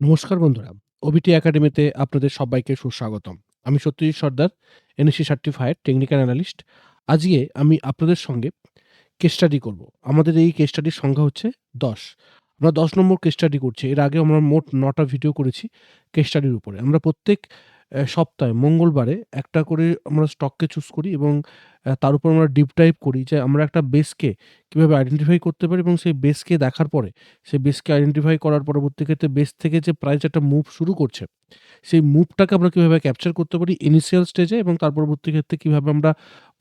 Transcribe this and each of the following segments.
নমস্কার বন্ধুরা। ওবিটি একাডেমিতে আপনাদের সবাইকে সুস্বাগতম। আমি Satyajit Sardar, NSC certified technical analyst. আজকে আমি আপনাদের সঙ্গে কেস স্টাডি করব। আমাদের এই কেস স্টাডির সংখ্যা হচ্ছে ১০। আমরা ১০ নম্বর কেস স্টাডি করছি। এর আগে আমরা মোট নটা ভিডিও করেছি কেস স্টাডির উপরে। আমরা প্রত্যেক সপ্তাহে মঙ্গলবারে একটা করে আমরা স্টককে চুজ করি এবং তার উপর আমরা ডিপ টাইপ করি যে আমরা একটা বেসকে কীভাবে আইডেন্টিফাই করতে পারি এবং সেই বেসকে দেখার পরে, সেই বেসকে আইডেন্টিফাই করার পরবর্তী ক্ষেত্রে বেস থেকে যে প্রাইস একটা মুভ শুরু করছে, সেই মুভটাকে আমরা কীভাবে ক্যাপচার করতে পারি ইনিশিয়াল স্টেজে এবং তার পরবর্তী ক্ষেত্রে কীভাবে আমরা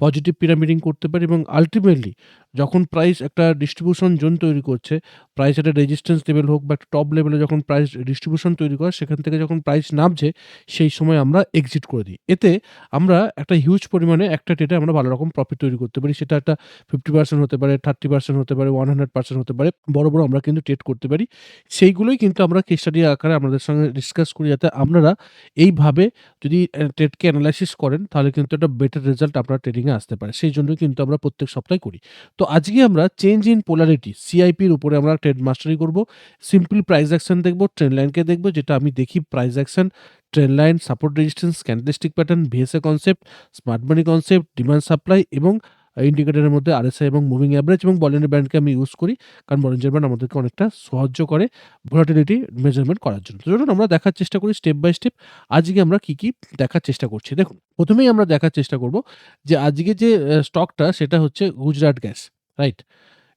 পজিটিভ পিরামিডিং করতে পারি এবং আলটিমেটলি যখন প্রাইস একটা ডিস্ট্রিবিউশন জোন তৈরি করছে, প্রাইস একটা রেজিস্ট্যান্স লেভেল হোক বা একটা টপ লেভেলে যখন প্রাইস ডিস্ট্রিবিউশন তৈরি করে সেখান থেকে যখন প্রাইস নামছে, সেই সময় আমরা এক্সিট করে দিই। এতে আমরা একটা হিউজ পরিমাণে একটা ট্রেডে আমরা ভালো রকম প্রফিট তৈরি করতে পারি। সেটা একটা 50% হতে পারে, 30% হতে পারে, 100% হতে পারে। বড়, বড় আমরা কিন্তু ট্রেড করতে পারি। সেইগুলোই কিন্তু আমরা কেস স্টাডি আকারে আমাদের সঙ্গে ডিসকাস করি যাতে আপনারা এইভাবে যদি ট্রেডকে অ্যানালাইসিস করেন তাহলে কিন্তু একটা বেটার রেজাল্ট আপনার ট্রেডিংয়ে আসতে পারে। সেইজন্যই কিন্তু আমরা প্রত্যেক সপ্তাহে করি। তো আজকে আমরা চেঞ্জ ইন পোলারিটি সিআইপির উপরে আমরা ট্রেড মাস্টারি করব। সিম্পল প্রাইস অ্যাকশন দেখব, ট্রেন্ড লাইনকে দেখব যেটা আমি দেখি price action, trend line, support resistance, candlestick pattern, VSA concept, smart money concept, demand supply এবং ইন্ডিকেটরের মধ্যে আরএসআই এবং মুভিং অ্যাভারেজ এবং বলিনের ব্যান্ডকে আমি ইউজ করি। কারণ বলিঞ্জার ব্যান্ড আমাদেরকে অনেকটা সাহায্য করে ভলাটিলিটি মেজারমেন্ট করার জন্য। চলুন আমরা দেখার চেষ্টা করি স্টেপ বাই স্টেপ আজকে আমরা কি, কি দেখার চেষ্টা করছি। দেখুন, প্রথমেই আমরা দেখার চেষ্টা করব যে আজকে যে স্টকটা সেটা হচ্ছে গুজরাট গ্যাস, রাইট?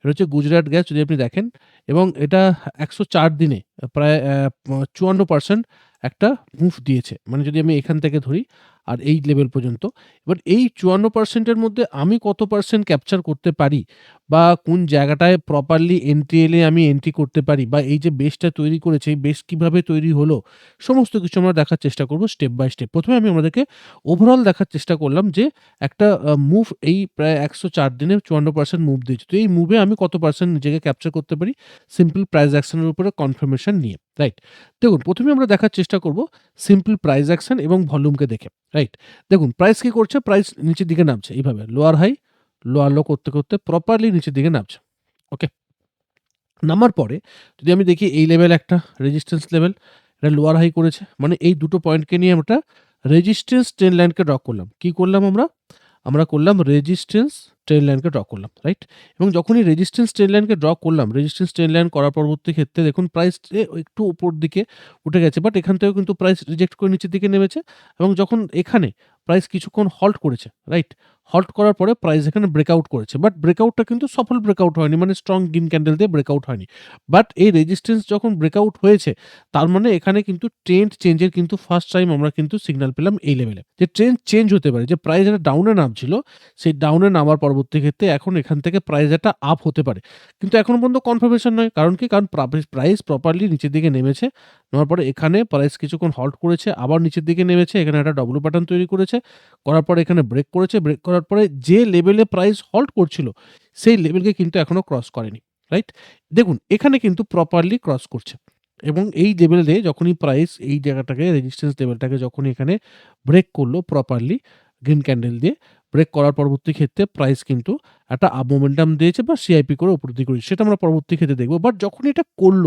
এটা হচ্ছে গুজরাট গ্যাস যদি আপনি দেখেন এবং এটা ১০৪ দিনে প্রায় চুয়ান্ন প ৫৪% একটা মুভ দিয়েছে। মানে যদি আমি এখান থেকে ধরি, আর এই লেভেল পর্যন্ত। এবার এই চুয়ান্ন পার্সেন্টের মধ্যে আমি কত পার্সেন্ট ক্যাপচার করতে পারি বা কোন জায়গাটায় প্রপারলি এন্ট্রি এলে আমি এন্ট্রি করতে পারি বা এই যে বেসটা তৈরি করেছে, এই বেস কীভাবে তৈরি হলো? সমস্ত কিছু আমরা দেখার চেষ্টা করব স্টেপ বাই স্টেপ। প্রথমে আমি আমাদেরকে ওভারঅল দেখার চেষ্টা করলাম যে একটা মুভ এই প্রায় ১০৪ দিনে ৫৪% মুভ দিয়েছে। তো এই মুভে আমি কত পার্সেন্ট নিজেকে ক্যাপচার করতে পারি সিম্পল প্রাইস অ্যাকশন এর উপরে কনফার্মেশন নিয়ে, রাইট? দেখুন প্রথমে আমরা দেখার চেষ্টা করব সিম্পল প্রাইস অ্যাকশন এবং ভলিউমকে দেখে, রাইট? দেখুন প্রাইস কি করছে? প্রাইস নিচের দিকে নামছে এইভাবে লোয়ার হাই, লো করতে, করতে প্রপারলি নিচের দিকে নামছে। ওকে? নামার পরে যদি আমি দেখি এই লেভেল একটা রেজিস্ট্যান্স লেভেল, এটা লোয়ার হাই করেছে। মানে এই দুটো পয়েন্টকে নিয়ে আমরা রেজিস্ট্যান্স ট্রেন লাইনকে ড্র করলাম। কি করলাম আমরা? আমরা করলাম রেজিস্ট্যান্স ট্রেন লাইনকে ড্র করলাম, রাইট? এবং যখনই রেজিস্ট্যান্স ট্রেন লাইনকে ড্র করলাম, রেজিস্ট্যান্স ট্রেন লাইন করার পরবর্তী ক্ষেত্রে দেখুন প্রাইস একটু উপর দিকে উঠে গেছে। বাট এখান থেকেও কিন্তু প্রাইস রিজেক্ট করে নিচের দিকে নেমেছে এবং যখন এখানে প্রাইস কিছুক্ষণ হল্ট করেছে, রাইট? হল্ট করার পরে প্রাইস এখানে ব্রেকআউট করেছে। বাট ব্রেকআউটটা কিন্তু সফল ব্রেকআউট হয়নি। মানে স্ট্রং গ্রিন ক্যান্ডেল দিয়ে ব্রেকআউট হয়নি। বাট এই রেজিস্ট্যান্স যখন ব্রেকআউট হয়েছে, তার মানে এখানে কিন্তু ট্রেন্ড চেঞ্জের কিন্তু ফার্স্ট টাইম আমরা কিন্তু সিগন্যাল পেলাম এই লেভেলে। যে ট্রেন্ড চেঞ্জ হতে পারে। যে প্রাইস একটা ডাউনে নামছিল, সেই ডাউনে নামার পরবর্তী ক্ষেত্রে এখন এখান থেকে প্রাইস একটা আপ হতে পারে। কিন্তু এখন পর্যন্ত কনফার্মেশন নয়। কারণ কি? কারণ প্রা প্রাইস প্রপারলি নিচের দিকে নেমেছে। নেওয়ার পরে এখানে প্রাইস কিছুক্ষণ হল্ট করেছে, আবার নিচের দিকে নেমেছে। এখানে একটা ডব্লু প্যাটার্ন তৈরি করেছে। করার পরে এখানে ব্রেক করেছে। ব্রেক করার পরে যে লেভেলে প্রাইস হল্ট করছিল, সেই লেভেলকে কিন্তু এখনও ক্রস করেনি, রাইট? দেখুন এখানে কিন্তু প্রপারলি ক্রস করছে এবং এই লেভেলে যখনই প্রাইস এই জায়গাটাকে রেজিস্ট্যান্স লেভেলটাকে যখনই এখানে ব্রেক করল প্রপারলি গ্রিন ক্যান্ডেল দিয়ে, ব্রেক করার পরবর্তী ক্ষেত্রে প্রাইস কিন্তু একটা আপ মোমেন্টাম দিয়েছে বা সিআইপি করে উপর দিকে উঠেছে। সেটা আমরা পরবর্তী ক্ষেত্রে দেখব বাট যখন এটা করল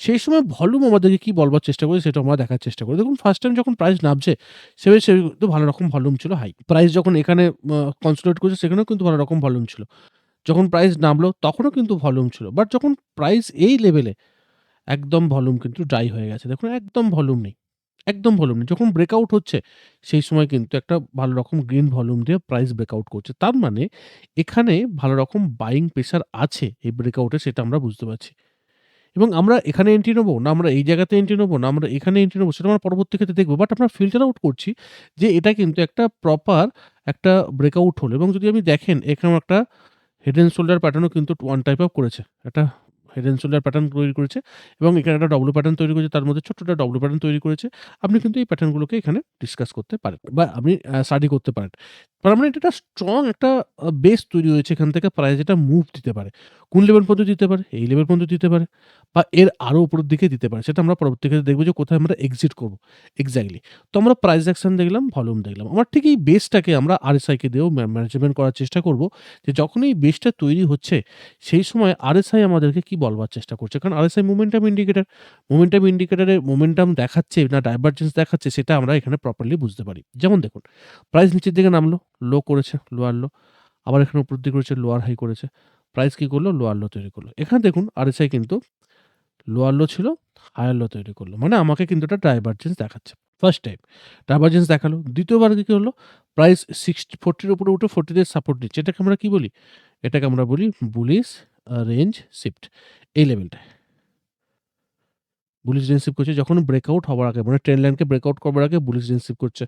সেই সময় ভলিউম আমাদেরকে কী বলবার চেষ্টা করে সেটা আমরা দেখার চেষ্টা করি। দেখুন ফার্স্ট টাইম যখন প্রাইস নামছে, সেভাবে সে কিন্তু ভালো রকম ভলিউম ছিল হাই। প্রাইস যখন এখানে আ কনসোলিডেট করেছে সেখানেও কিন্তু ভালো রকম ভলিউম ছিল। যখন প্রাইস নামলো তখনও কিন্তু ভলিউম ছিল। বাট যখন প্রাইস এই লেভেলে একদম ভলিউম কিন্তু ড্রাই হয়ে গেছে। দেখুন একদম ভলিউম নেই। একদম ভলিউম নেই। যখন ব্রেকআউট হচ্ছে, সেই সময় কিন্তু একটা ভালো রকম গ্রিন ভলিউম দিয়ে প্রাইস ব্রেকআউট করছে। তার মানে এখানে ভালো রকম বাইং প্রেশার আছে এই ব্রেকআউটে সেটা আমরা বুঝতে পারছি। এবং আমরা এখানে এন্ট্রি নেব, না আমরা এই জায়গাতে এন্ট্রি নেব, না আমরা এখানে এন্ট্রি নেব সেটা আমরা পরবর্তী ক্ষেত্রে দেখব বাট আমরা ফিল্টার আউট করছি যে এটা কিন্তু একটা প্রপার একটা ব্রেকআউট হলো এবং যদি আপনি দেখেন এখানেও একটা হেড অ্যান্ড শোল্ডার প্যাটার্নও কিন্তু ওয়ান টাইপ অফ করেছে। একটা হেড শোল্ডার প্যাটার্ন তৈরি করেছে এবং এখানে একটা ডব্লু প্যাটার্ন তৈরি করেছে। তার মধ্যে ছোট্ট একটা ডব্লু প্যাটার্ন তৈরি করেছে। আপনি কিন্তু এই প্যাটার্নগুলোকে এখানে ডিসকাস করতে পারেন বা আপনি স্টাডি করতে পারেন। তার মানে এটা একটা স্ট্রং একটা বেস তৈরি হয়েছে এখান থেকে প্রাইস এটা মুভ দিতে পারে। কোন লেভেল পর্যন্ত দিতে পারে? এই লেভেল পর্যন্ত দিতে পারে বা এর আরও উপরের দিকে দিতে পারে। সেটা আমরা পরবর্তী ক্ষেত্রে দেখব যে কোথায় আমরা এক্সিট করব এক্স্যাক্টলি তো আমরা প্রাইস অ্যাকশন দেখলাম, ভলিউম দেখলাম। আমার ঠিক এই বেসটাকে আমরা RSI কে দিয়েও ম্যানেজমেন্ট করার চেষ্টা করব যে যখন এই বেসটা তৈরি হচ্ছে সেই সময় RSI আমাদেরকে কি বলবার চেষ্টা করছে। কারণ RSI মোমেন্টাম ইন্ডিকেটার মোমেন্টাম ইন্ডিকেটরে মোমেন্টাম দেখাচ্ছে না ডাইভারজেন্স দেখাচ্ছে সেটা আমরা এখানে প্রপারলি বুঝতে পারি। যেমন দেখুন প্রাইস নিচের দিকে নামলো, লো করেছে, লোয়ার লো। আবার এখানে উপর দিকে করেছে, লোয়ার হাই করেছে। প্রাইস কী করল? লোয়ার লো তৈরি করল। এখানে দেখুন RSI কিন্তু লোয়ার লো ছিল, হায়ার লো তৈরি করল। মানে আমাকে কিন্তু এটা ডাইভারজেন্স দেখাচ্ছে। ফার্স্ট টাইম ডাইভারজেন্স দেখাল। দ্বিতীয়বার কি হলো? প্রাইস 60 40 এর উপরে উঠে 40 তে সাপোর্ট নিচ্ছে। এটাকে আমরা কী বলি? এটাকে আমরা বলি বুলিশ রেঞ্জ শিফট এই লেভেলটায়। বুলিশ রেঞ্জ শিফট করছে যখন ব্রেকআউট হওয়ার আগে মানে ট্রেন লাইনকে ব্রেকআউট করবার আগে বুলিশ রেঞ্জ শিফট করছে।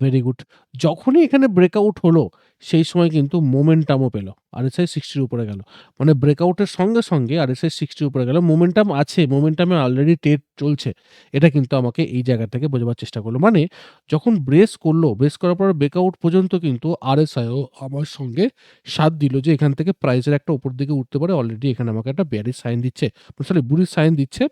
Very good. যখনই এখানে ব্রেকআউট হলো সেই সময় কিন্তু মোমেন্টামও পেল। 60 এর উপরে গেল। মানে ব্রেকআউটের সঙ্গে, সঙ্গে RSI 60 এর উপরে গেল। মোমেন্টাম আছে, মোমেন্টামে অলরেডি টেট চলছে। এটা কিন্তু আমাকে এই জায়গা থেকে বোঝাবার চেষ্টা করল। মানে যখন ব্রেস করল, ব্রেস করার পর ব্রেকআউট পর্যন্ত কিন্তু RSI ও আমার সঙ্গে সাথ দিল যে এখান থেকে প্রাইসের একটা উপর দিকে উঠতে পারে। অলরেডি এখানে আমাকে একটা বেয়ারিশ সাইন দিচ্ছে। সরি বুলিশ সাইন দিচ্ছে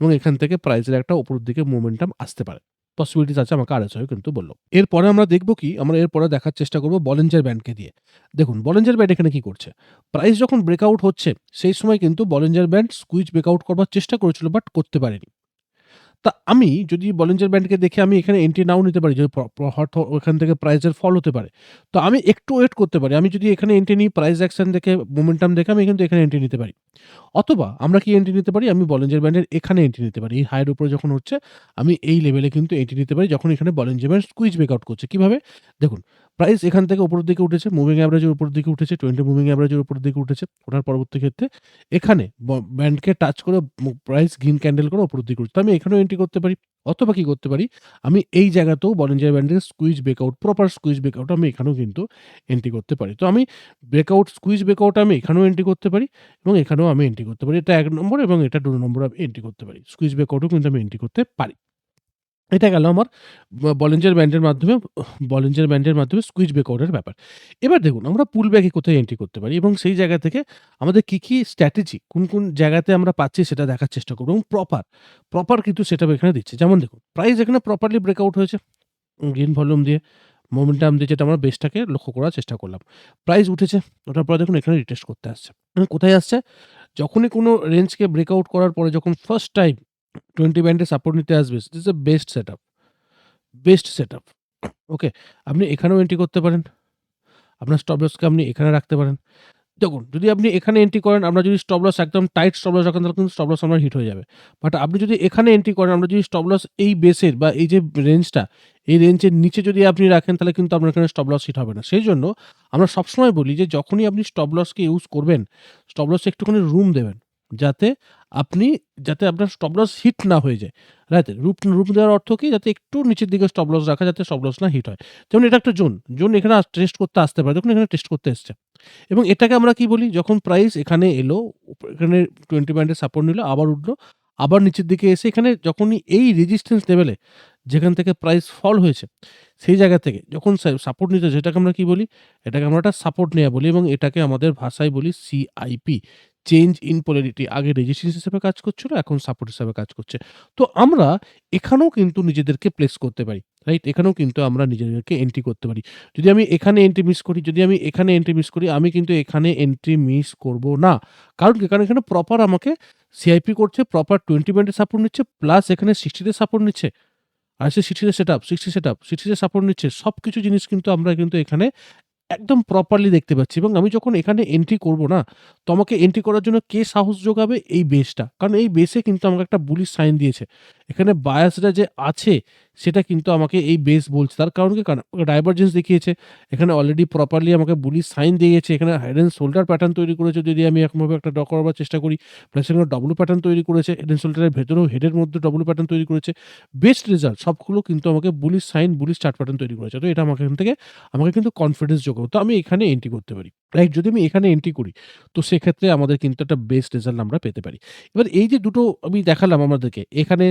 এবং এখান থেকে প্রাইসের একটা উপরের দিকে মোমেন্টাম আসতে পারে। পসিবিলিটিস আছে, আমাকে RSI হয়ে কিন্তু বলল এরপরে আমরা দেখব কি? আমরা এরপরে দেখার চেষ্টা করব বলেঞ্জার ব্যান্ডকে দিয়ে। দেখুন বলেঞ্জার ব্যান্ড এখানে কি করছে? প্রাইস যখন ব্রেকআউট হচ্ছে, সেই সময় কিন্তু বলেঞ্জার ব্যান্ড স্কুইজ ব্রেকআউট করবার চেষ্টা করেছিল বাট করতে পারেনি। তা আমি, যদি বলিঞ্জার ব্যান্ডকে দেখে আমি এখানে এন্ট্রি নাও নিতে পারি, যদি হয়তো ওখান থেকে প্রাইজের ফল হতে পারে। তো আমি একটু ওয়েট করতে পারি। আমি যদি এখানে এন্ট্রি নিই প্রাইজ অ্যাকশন দেখে মোমেন্টাম দেখে, আমি কিন্তু এখানে এন্ট্রি নিতে পারি। অথবা আমরা কি এন্ট্রি নিতে পারি? আমি বলিঞ্জার ব্যান্ডের এখানে এন্ট্রি নিতে পারি। এই হাইয়ের উপরে যখন হচ্ছে আমি এই লেভেলে কিন্তু এন্ট্রি নিতে পারি, যখন এখানে বলিঞ্জার ব্যান্ড স্কুইজ ব্রেকআউট করছে। কীভাবে দেখুন প্রাইস এখান থেকে উপরের দিকে উঠেছে, মুভিং এভারেজের উপর দিকে উঠেছে, 20 মুভিং এভারেজের উপর দিকে উঠেছে। ওঠার পরবর্তী ক্ষেত্রে এখানে ব্যান্ডকে টাচ করে প্রাইস গ্রিন ক্যান্ডেল করে উপরের দিকে উঠছে। আমি এখানেও এন্ট্রি করতে পারি। অথবা কি করতে পারি? আমি এই জায়গাতেও বলিঞ্জার ব্যান্ডের squeeze breakout proper squeeze breakout আমি এখানেও কিন্তু এন্ট্রি করতে পারি। তো আমি ব্রেকআউট স্কুইজ ব্রেকআউট আমি এখানেও এন্ট্রি করতে পারি এবং এখানেও আমি এন্ট্রি করতে পারি। এটা এক নম্বর এবং এটা ২ নম্বরে আমি এন্ট্রি করতে পারি। স্কুইজ ব্রেকআউটও কিন্তু আমি এন্ট্রি করতে পারি। এটা গেল আমার বলিঞ্জার ব্যান্ডের মাধ্যমে বলিঞ্জার ব্যান্ডের মাধ্যমে স্কুইজ ব্রেকআউটের ব্যাপার। এবার দেখুন আমরা পুল ব্যাকে কোথায় এন্ট্রি করতে পারি এবং সেই জায়গা থেকে আমাদের কি, কি স্ট্র্যাটেজি কোন, কোন জায়গাতে আমরা পাচ্ছি সেটা দেখার চেষ্টা করব এবং প্রপার, প্রপার কিন্তু সেটা এখানে দিচ্ছে। যেমন দেখুন প্রাইস এখানে প্রপারলি ব্রেকআউট হয়েছে। গ্রিন ভলিউম দিয়ে মোমেন্টাম দিয়ে যেটা আমরা বেসটাকে লক্ষ্য করার চেষ্টা করলাম। প্রাইস উঠেছে। ওটার পরে দেখুন এখানে রিটেস্ট করতে আসছে। কোথায় আসছে? যখনই কোনো রেঞ্জকে ব্রেকআউট করার পরে যখন ফার্স্ট টাইম 20 ব্যান্ডে সাপোর্ট নিতে আসবে this is a best setup. Best setup. Okay? আপনি এখানেও এন্ট্রি করতে পারেন। আপনার স্টপ লসকে আপনি এখানে রাখতে পারেন। দেখুন, যদি আপনি এখানে এন্ট্রি করেন আমরা যদি স্টপ লস একদম টাইট স্টপ লস রাখেন, তাহলে কিন্তু স্টপ লস আপনার হিট হয়ে যাবে। বাট আপনি যদি এখানে এন্ট্রি করেন আমরা যদি স্টপ লস এই বেসের বা এই যে রেঞ্জটা এই রেঞ্জের নিচে যদি আপনি রাখেন, তাহলে কিন্তু আপনার এখানে স্টপ লস হিট হবে না। সেই জন্য আমরা সবসময় বলি যে, যখনই আপনি স্টপ লসকে ইউজ করবেন স্টপ লসে একটুখানি রুম দেবেন। যাতে আপনি, যাতে আপনার স্টপ লস হিট না হয়ে যায়। রাইট? রুপ রুম দেওয়ার অর্থ কি? যাতে একটু নিচের দিকে স্টপ লস রাখা, যাতে স্টপ লস না হিট হয়। যেমন এটা একটা জোন। জোন এখানে টেস্ট করতে আসতে পারে। দেখুন এখানে টেস্ট করতে এসছে। এবং এটাকে আমরা কি বলি? যখন প্রাইস এখানে এলো, এখানে 20 ব্যান্ডের সাপোর্ট নিল, আবার উঠল। আবার নিচের দিকে এসে এখানে যখনই এই রেজিস্ট্যান্স লেভেলে যেখান থেকে প্রাইস ফল হয়েছে, সেই জায়গা থেকে যখন সাপোর্ট নিতে সেটাকে আমরা কি বলি? এটাকে আমরা একটা সাপোর্ট নেওয়া বলি এবং এটাকে আমাদের ভাষায় বলি সিআইপি চেঞ্জ ইন পোলারিটি আগে রেজিস্ট্যান্স হিসেবে কাজ করছিল এখন সাপোর্ট হিসাবে কাজ করছে। তো আমরা এখানেও কিন্তু নিজেদেরকে প্লেস করতে পারি। রাইট? এখানেও কিন্তু আমরা নিজেদেরকে এন্ট্রি করতে পারি। যদি আমি এখানে এন্ট্রি মিস করি, যদি আমি এখানে এন্ট্রি মিস করি আমি কিন্তু এখানে এন্ট্রি মিস করব না। কারণ কি? কারণ এখানে প্রপার আমাকে সিআইপি করছে, প্রপার 20 ব্যান্ডের সাপোর্ট নিচ্ছে প্লাস এখানে সিক্সটিতে সাপোর্ট নিচ্ছে। RSI 60 তে সেটআপ, 60 সেটআপ, 60 তে সাপোর্ট নিচ্ছে। সব কিছু জিনিস কিন্তু আমরা কিন্তু এখানে একদম প্রপারলি দেখতে পাচ্ছি এবং আমি যখন এখানে এন্ট্রি করব না, তো আমাকে এন্ট্রি করার জন্য কে সাহস যোগাবে? এই বেসটা। কারণ এই বেসে কিন্তু আমাকে একটা বুলিশ সাইন দিয়েছে। এখানে বায়াসরা যে আছে সেটা কিন্তু আমাকে এই বেস বলছে। তার কারণ কি? ডাইভারজেন্স দেখিয়েছে। এখানে অলরেডি প্রপারলি আমাকে বুলিশ সাইন দিয়েছে। এখানে হেড এন্ড শোল্ডার প্যাটার্ন তৈরি করেছে যদি আমি এরকমভাবে একটা ড্র করবার চেষ্টা করি। প্লাস এখানে ডব্লু প্যাটার্ন তৈরি করেছে। হেড এন্ড শোল্ডারের ভেতরেও হেডের মধ্যে ডব্লু প্যাটার্ন তৈরি করেছে। বেস্ট রেজাল্ট সবগুলো কিন্তু আমাকে bullish sign, bullish chart pattern তৈরি করেছে। তো এটা আমাকে এখান থেকে আমাকে কিন্তু কনফিডেন্স যোগাবে। তো আমি এখানে এন্ট্রি করতে পারি। রাইট? যদি আমি এখানে এন্ট্রি করি, তো সেক্ষেত্রে আমাদের কিন্তু একটা বেস্ট রেজাল্ট আমরা পেতে পারি। এবার এই যে দুটো আমি দেখালাম আমাদেরকে, এখানে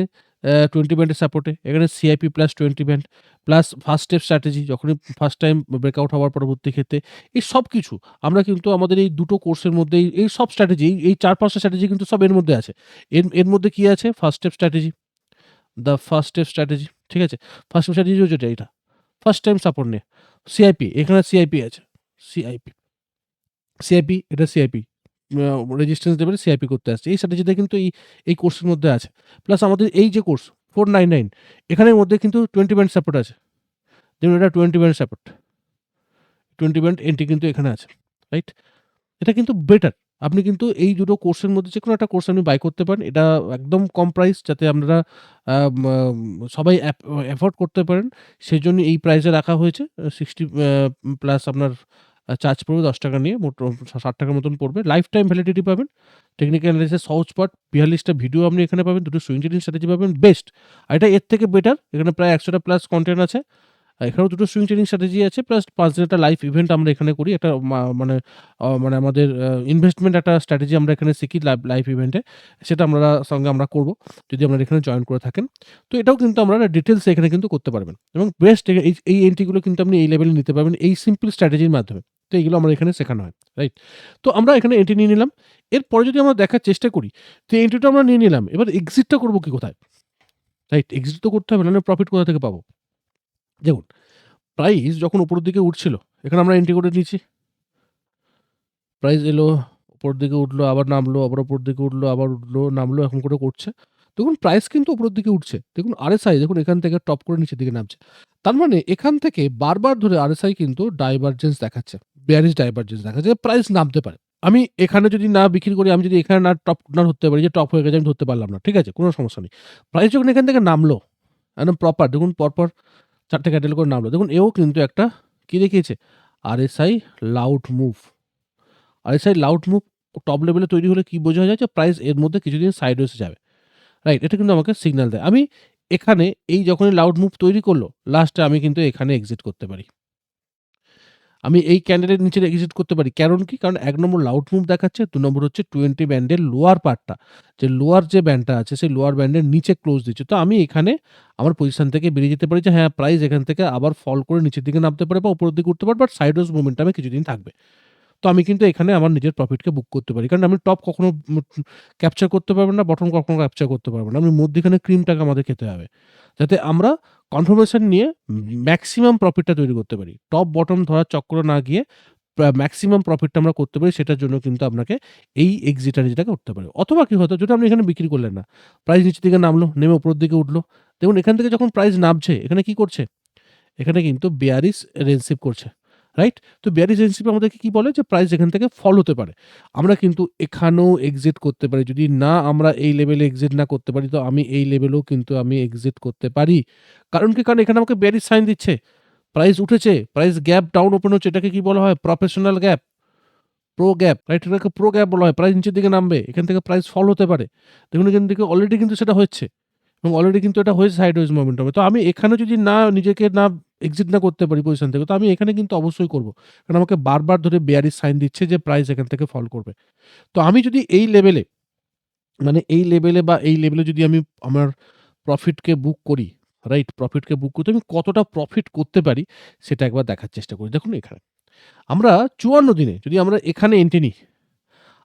টোয়েন্টি 20 ব্যান্ডের সাপোর্টে, এখানে CIP plus 20 band plus first step strategy যখনই ফার্স্ট টাইম ব্রেকআউট হওয়ার পরবর্তী ক্ষেত্রে, এই সব কিছু আমরা কিন্তু আমাদের এই দুটো কোর্সের মধ্যেই এই সব স্ট্র্যাটেজি এই, এই ৪-৫ টা স্ট্র্যাটেজি কিন্তু সব এর মধ্যে আছে। এর এর মধ্যে কী আছে? First step strategy, the first step strategy, ঠিক আছে? ফার্স্ট স্টেপ স্ট্র্যাটেজি হচ্ছে এটা। ফার্স্ট টাইম সাপোর্ট নিয়ে। সিআইপি, এখানে সিআইপি আছে। সিআইপি। সিআইপি, এটা সিআইপি। রেজিস্ট্যান্স লেভেলে সিআইপি করতে আসছে। এই স্ট্র্যাটেজিটা কিন্তু এই, এই কোর্সের মধ্যে আছে। প্লাস আমাদের এই যে কোর্স 499 এখানের মধ্যে কিন্তু 20 ব্যান্ড সাপোর্ট আছে। দেখুন এটা 20 ব্যান্ড সাপোর্ট। 20 ব্যান্ড এন্ট্রি কিন্তু এখানে আছে। রাইট? এটা কিন্তু বেটার। আপনি কিন্তু এই দুটো কোর্সের মধ্যে যে কোনো একটা কোর্স আপনি বাই করতে পারেন। এটা একদম কম প্রাইস যাতে আপনারা সবাই অ্যাফোর্ড করতে পারেন। সেজন্য এই প্রাইসে রাখা হয়েছে। সিক্সটি প্লাস আপনার চার্জ পড়বে ৳১০ নিয়ে মোট ৳৬০ মতন পড়বে। লাইফ টাইম ভ্যালিডিটি পাবেন। টেকনিক্যাল অ্যানালিসিস সহজ পাঠ ৪২ টা ভিডিও আপনি এখানে পাবেন। দুটো সুইং ট্রেডিং স্ট্র্যাটেজি পাবেন বেস্ট। আর এটা এর থেকে বেটার। এখানে প্রায় একশোটা প্লাস কনটেন্ট আছে। এখানেও দুটো সুইং ট্রেডিং স্ট্র্যাটেজি আছে প্লাস ৫ দিনের একটা লাইভ ইভেন্ট আমরা এখানে করি। একটা মানে মানে আমাদের ইনভেস্টমেন্ট একটা স্ট্র্যাটেজি আমরা এখানে শিখি লাইফ ইভেন্টে। সেটা আমরা সঙ্গে আমরা করব। যদি আপনারা এখানে জয়েন করে থাকেন। তো এটাও কিন্তু আপনারা ডিটেইলস এখানে কিন্তু করতে পারবেন। এবং বেস্ট এই, এই এন্ট্রি কিন্তু আপনি এই লেভেলে নিতে পারবেন এই সিম্পল স্ট্র্যাটেজির মাধ্যমে। তো এগুলো আমরা এখানে শেখানো হয়। রাইট? তো আমরা এখানে এন্ট্রি নিয়ে নিলাম। এরপরে যদি আমরা দেখার চেষ্টা করি, তো এন্ট্রিটা আমরা নিয়ে নিলাম। এবার এক্সিটটা করব কি কোথায়? রাইট? এক্সিট তো করতে হবে নাহলে প্রফিট কোথা থেকে পাবো? দেখুন, প্রাইস যখন উপরের দিকে উঠছিল, এখানে আমরা এন্ট্রি করে নিয়েছি। প্রাইস এলো, উপর দিকে উঠল, আবার নামলো, আবার উপর দিকে উঠল, আবার উঠল, নামলো, এখন করে করছে। দেখুন প্রাইস কিন্তু উপরের দিকে উঠছে। দেখুন আরএসআই দেখুন এখান থেকে টপ করে নিচের দিকে নামছে। তার মানে এখান থেকে বারবার ধরে আরএসআই কিন্তু ডাইভারজেন্স দেখাচ্ছে। বেয়ারিশ ডাইভারজেন্স দেখা যায় প্রাইস নামতে পারে। আমি এখানে যদি না বিক্রি করি, আমি যদি এখানে না টপ না ধরতে পারি যে টপ হয়ে গেছে আমি ধরতে পারলাম না। ঠিক আছে? কোনো সমস্যা নেই। প্রাইস যখন এখান থেকে নামলো, একদম প্রপার দেখুন পরপর ৪ টে ক্যান্ডেল করে নামলো। দেখুন এও কিন্তু একটা কি দেখিয়েছে? RSI loud move. RSI loud move top লেভেলে তৈরি হলে কি বোঝা যায় যে প্রাইস এর মধ্যে কিছুদিন সাইডওয়েজ যাবে। রাইট? এটা কিন্তু আমাকে সিগন্যাল দেয়। আমি এখানে এই যখনই লাউড মুভ তৈরি করল, লাস্টে আমি কিন্তু এখানে এক্সিট করতে পারি। আমি এই ক্যান্ডেলের নিচে এক্সিট করতে পারি। কারণ কি? কারণ এক নম্বর লাউড মুভ দেখাচ্ছে, দু নম্বর হচ্ছে 20 ব্যান্ডের লোয়ার পার্টটা। যে লোয়ার যে ব্যান্ডটা আছে সেই লোয়ার ব্যান্ডের নিচে ক্লোজ দিচ্ছে। তো আমি এখানে আমার পজিশন থেকে বেরিয়ে যেতে পারি যে হ্যাঁ, প্রাইস এখান থেকে আবার ফল করে নিচের দিকে নামতে পারে বা উপরের দিকে উঠতে পারে বাট সাইডোজ মুভমেন্ট আমি কিছুদিন থাকবে। তো আমি কিন্তু এখানে আমার নিজের প্রফিটকে বুক করতে পারি। কারণ আমি টপ কখনো ক্যাপচার করতে পারব না, বটম কখনো ক্যাপচার করতে পারব না। আমি মধ্যিখানে ক্রিমটাকে আমাদের খেতে হবে। যাতে আমরা কনফার্মেশন নিয়ে ম্যাক্সিমাম প্রফিটটা তৈরি করতে পারি। টপ বটম ধরার চক্র না গিয়ে ম্যাক্সিমাম প্রফিটটা আমরা করতে পারি সেটার জন্য কিন্তু আপনাকে এই এক্সিট স্ট্র্যাটেজিটাকে করতে পারে। অথবা কী হতো যদি আপনি এখানে বিক্রি করলেন না। প্রাইস নিচের দিকে নামলো, নেমে উপরের দিকে উঠল। দেখুন এখান থেকে যখন প্রাইস নামছে, এখানে কি করছে? এখানে কিন্তু বেয়ারিস রেনসিভ করছে। রাইট? তো বেয়ারিশ রেনসিভ আমাদেরকে কি বলে? যে প্রাইস এখান থেকে ফল হতে পারে। আমরা কিন্তু এখানেও এক্সিট করতে পারি। যদি না আমরা এই লেভেলে এক্সিট না করতে পারি তো আমি এই লেভেলেও কিন্তু আমি এক্সিট করতে পারি। কারণ কি? কারণ এখানে আমাকে বেয়ারিশ সাইন দিচ্ছে। প্রাইস উঠেছে, প্রাইস গ্যাপ ডাউন ওপেন হচ্ছে। এটাকে কি বলা হয়? Professional gap. Pro gap, right? এটাকে প্রো গ্যাপ বলা হয়। প্রাইস নিচের দিকে নামবে। এখান থেকে প্রাইস ফল হতে পারে। দেখুন এখান থেকে অলরেডি কিন্তু সেটা হচ্ছে। এবং অলরেডি কিন্তু এটা হয়েছে সাইডওয়েজ মোমেন্টামে। তো আমি এখানে যদি না নিজেকে না এক্সিট না করতে পারি পজিশন থেকে তো আমি এখানে কিন্তু অবশ্যই করব। কারণ আমাকে বারবার ধরে বেয়ারি সাইন দিচ্ছে যে প্রাইস এখান থেকে ফল করবে। তো আমি যদি এই লেভেলে মানে এই লেভেলে বা এই লেভেলে যদি আমি আমার প্রফিটকে বুক করি, রাইট? প্রফিটকে বুক করতে আমি কতটা প্রফিট করতে পারি সেটা একবার দেখার চেষ্টা করি। দেখুন এখানে। আমরা ৫৪ দিনে যদি আমরা এখানে এন্ট্রি নিই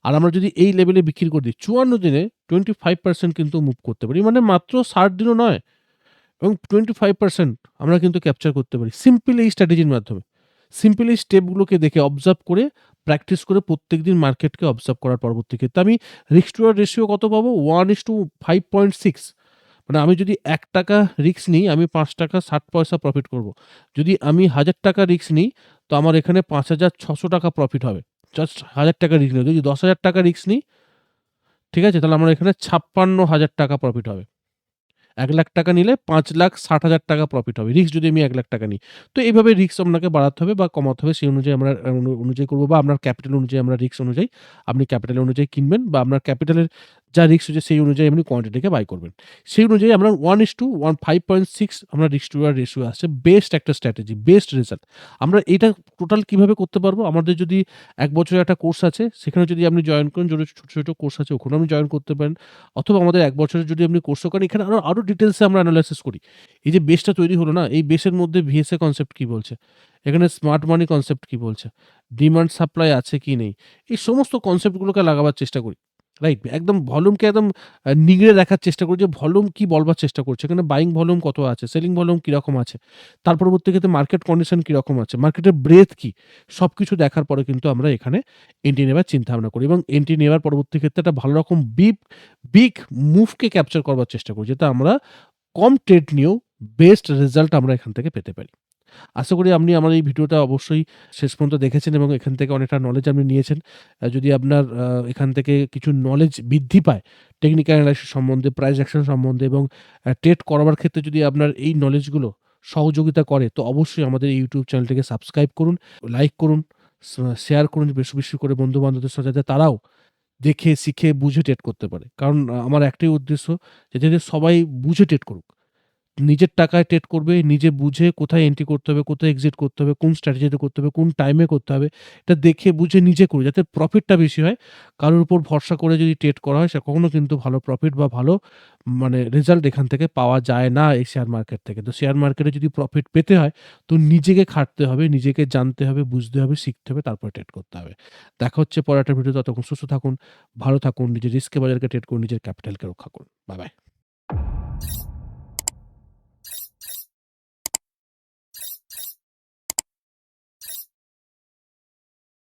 আর আমরা যদি এই লেভেলে বিক্রি করে দিই ৫৪ দিনে 25% কিন্তু মুভ করতে পারি। মানে মাত্র ৬০ দিনও নয় এবং 25% আমরা কিন্তু ক্যাপচার করতে পারি। সিম্পল এই স্ট্র্যাটেজির মাধ্যমে। সিম্পল এই স্টেপগুলোকে দেখে অবজার্ভ করে প্র্যাকটিস করে প্রত্যেক দিন মার্কেটকে অবজার্ভ করার পরবর্তী ক্ষেত্রে আমি রিস্ক টু রেশিও কত পাবো? 1:5.6 মানে আমি যদি এক টাকা রিস্ক নিই আমি ৳৫.৬০ প্রফিট করব। যদি আমি ৳১,০০০ রিস্ক নিই তো আমার এখানে ৳৫,৬০০ প্রফিট হবে। জাস্ট হাজার টাকা রিক্স নিই। যদি ৳১০,০০০ রিস্ক নিই, ঠিক আছে? তাহলে আমার এখানে ৳৫৬,০০০ প্রফিট হবে। ৳১,০০,০০০ নিলে ৳৫,৬০,০০০ প্রফিট হবে। রিস্ক যদি আমি এক লাখ টাকা নিই। তো এইভাবে রিস্ক আপনাকে বাড়াতে হবে বা কমাতে হবে সেই অনুযায়ী আমরা অনুযায়ী করব বা আপনার ক্যাপিটাল অনুযায়ী আমরা রিস্ক অনুযায়ী আপনি ক্যাপিটাল অনুযায়ী কিনবেন বা আপনার ক্যাপিটালের যা রিস্ক হচ্ছে সেই অনুযায়ী আপনি কোয়ান্টিটিকে বাই করবেন। সেই অনুযায়ী আমরা 1:1 5.6 আমরা রিস্ক টু আর রেশিও আছে। বেস্ট একটা স্ট্র্যাটেজি, বেস্ট রেজাল্ট। আমরা এটা টোটাল কীভাবে করতে পারব? আমাদের যদি এক বছরের একটা কোর্স আছে, সেখানে যদি আপনি জয়েন করেন, যদি ছোটো ছোট কোর্স আছে ওখানেও আপনি জয়েন করতে পারেন। অথবা আমাদের এক বছরের যদি আপনি কোর্সও করেন, এখানে আরও আরও ডিটেলসে আমরা এনালাইসিস করি। এই যে বেসটা তৈরি হলো না, এই বেসের মধ্যে ভিএসএ কনসেপ্ট কী বলছে? এখানে স্মার্ট মানি কনসেপ্ট কী বলছে? ডিমান্ড সাপ্লাই আছে কি নেই? এই সমস্ত কনসেপ্টগুলোকে লাগাবার চেষ্টা করি। রাইট? একদম ভলিউমকে একদম নিগড়ে দেখার চেষ্টা করি যে ভলিউম কি বলবার চেষ্টা করছে। এখানে বাইং ভলিউম কত আছে? সেলিং ভলিউম কীরকম আছে? তার পরবর্তী ক্ষেত্রে মার্কেট কন্ডিশন কীরকম আছে? মার্কেটের ব্রেথ কি? সবকিছু দেখার পরে কিন্তু আমরা এখানে এন্ট্রি নেবার চিন্তাভাবনা করি এবং এন্ট্রি নেওয়ার পরবর্তী ক্ষেত্রে একটা ভালো রকম বিগ, বিগ মুভকে ক্যাপচার করবার চেষ্টা করি। যেটা আমরা কম ট্রেড নিয়েও বেস্ট রেজাল্ট আমরা এখান থেকে পেতে পারি। আশা করি আপনি আমার এই ভিডিওটা অবশ্যই শেষ পর্যন্ত দেখেছেন এবং এখান থেকে অনেকটা নলেজ আপনি নিয়েছেন। যদি আপনার এখান থেকে কিছু নলেজ বৃদ্ধি পায়, টেকনিক্যাল অ্যানালাইসিস সম্বন্ধে, প্রাইস অ্যাকশন সম্বন্ধে এবং ট্রেড করাবার ক্ষেত্রে যদি আপনার এই নলেজগুলো সহযোগিতা করে, তো অবশ্যই আমাদের ইউটিউব চ্যানেলটিকে সাবস্ক্রাইব করুন, লাইক করুন, শেয়ার করুন বেশি, বেশি করে বন্ধু-বান্ধবদের সাথে যাতে তারাও দেখে, শিখে, বুঝে ট্রেড করতে পারে। কারণ আমার একটাই উদ্দেশ্য যে যাতে সবাই বুঝে ট্রেড করুক। নিজের টাকায় ট্রেড করবে, নিজে বুঝে কোথায় এন্ট্রি করতে হবে, কোথায় এক্সিট করতে হবে, কোন স্ট্র্যাটেজিতে করতে হবে, কোন টাইমে করতে হবে, এটা দেখে বুঝে নিজে করুক যাতে প্রফিটটা বেশি হয়। কারোর উপর ভরসা করে যদি ট্রেড করা হয়, সে কখনো কিন্তু ভালো প্রফিট বা ভালো মানে রেজাল্ট এখান থেকে পাওয়া যায় না এই শেয়ার মার্কেট থেকে। তো শেয়ার মার্কেটে যদি প্রফিট পেতে হয়, তো নিজেকে খাটতে হবে, নিজেকে জানতে হবে, বুঝতে হবে, শিখতে হবে, তারপরে ট্রেড করতে হবে। দেখা হচ্ছে পরের একটা ভিডিওতে ততক্ষণ সুস্থ থাকুন, ভালো থাকুন, নিজের রিস্কে বাজারকে ট্রেড করুন, নিজের ক্যাপিটালকে রক্ষা করুন। Bye, bye.